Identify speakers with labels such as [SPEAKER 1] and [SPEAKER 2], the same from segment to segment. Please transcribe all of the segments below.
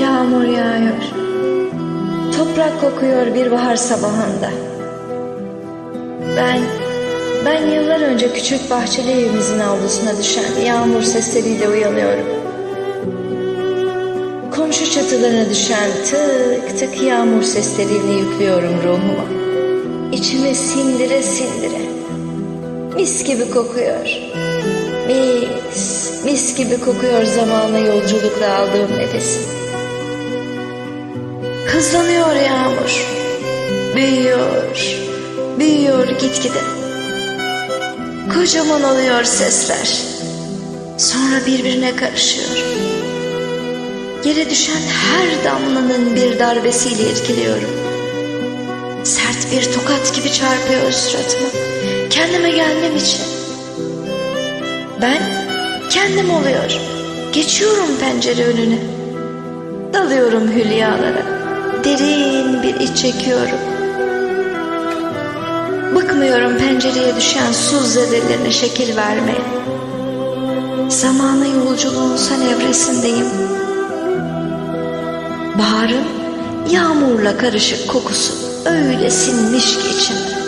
[SPEAKER 1] Yağmur yağıyor. Toprak kokuyor bir bahar sabahında. Ben, ben yıllar önce küçük bahçeli evimizin avlusuna düşen yağmur sesleriyle uyanıyorum. Komşu çatılarına düşen tık tık yağmur sesleriyle yüklüyorum ruhuma. İçime sindire sindire. Mis gibi kokuyor. Mis, mis gibi kokuyor zamanla yolculukla aldığım nefesim. Hızlanıyor yağmur. Büyüyor, büyüyor gitgide. Kocaman oluyor sesler. Sonra birbirine karışıyor. Yere düşen her damlanın bir darbesiyle irkiliyorum. Sert bir tokat gibi çarpıyor suratıma. Kendime gelmem için. Ben kendim oluyor. Geçiyorum pencere önüne. Dalıyorum hülyalara. Derin bir iç çekiyorum. Bıkmıyorum pencereye düşen su zedelerine şekil vermeye. Zamanı yolculuğun sen evresindeyim. Baharın yağmurla karışık kokusu öyle sinmiş ki içime.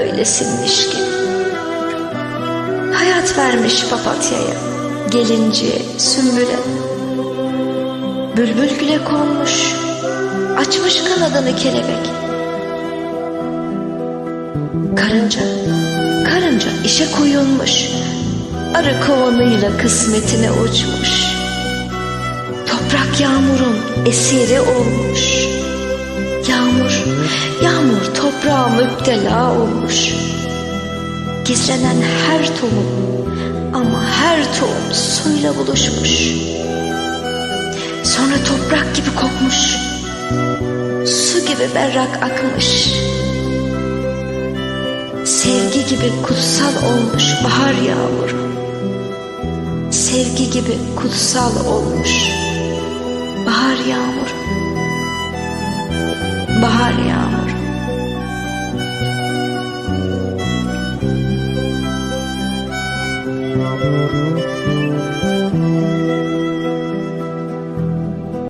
[SPEAKER 1] Öyle sinmiş ki. Hayat vermiş papatyaya, gelinciye, sümbüle. Bülbül güle konmuş, açmış kanadını kelebek. Karınca, karınca işe koyulmuş, arı kovanıyla kısmetine uçmuş. Toprak yağmurun esiri olmuş. Yağmur, yağmur toprağa müptela olmuş. Gizlenen her tohum ama her tohum suyla buluşmuş. Sonra toprak gibi kokmuş. Gibi berrak akmış. Sevgi gibi kutsal olmuş bahar yağmuru. Sevgi gibi kutsal olmuş bahar yağmuru. Bahar yağmuru.